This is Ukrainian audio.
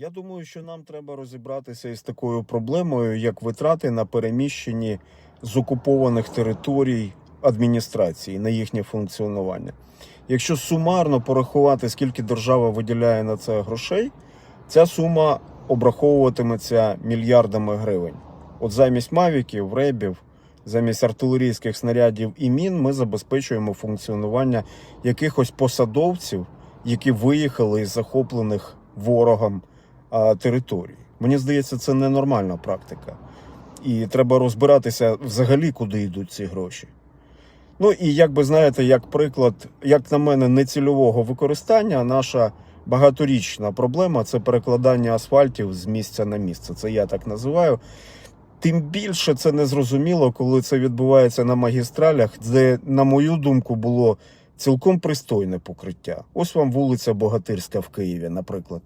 Я думаю, що нам треба розібратися із такою проблемою, як витрати на переміщенні з окупованих територій адміністрації на їхнє функціонування. Якщо сумарно порахувати, скільки держава виділяє на це грошей, ця сума обраховуватиметься мільярдами гривень. От замість мавіків, ребів, замість артилерійських снарядів і мін ми забезпечуємо функціонування якихось посадовців, які виїхали із захоплених ворогом а, територій. Мені здається, це ненормальна практика. І треба розбиратися взагалі, куди йдуть ці гроші. Ну і як би знаєте, як приклад, як на мене, нецільового використання, наша багаторічна проблема це перекладання асфальтів з місця на місце. Це я так називаю. Тим більше це незрозуміло, коли це відбувається на магістралях, де, на мою думку, було цілком пристойне покриття. Ось вам вулиця Богатирська в Києві, наприклад.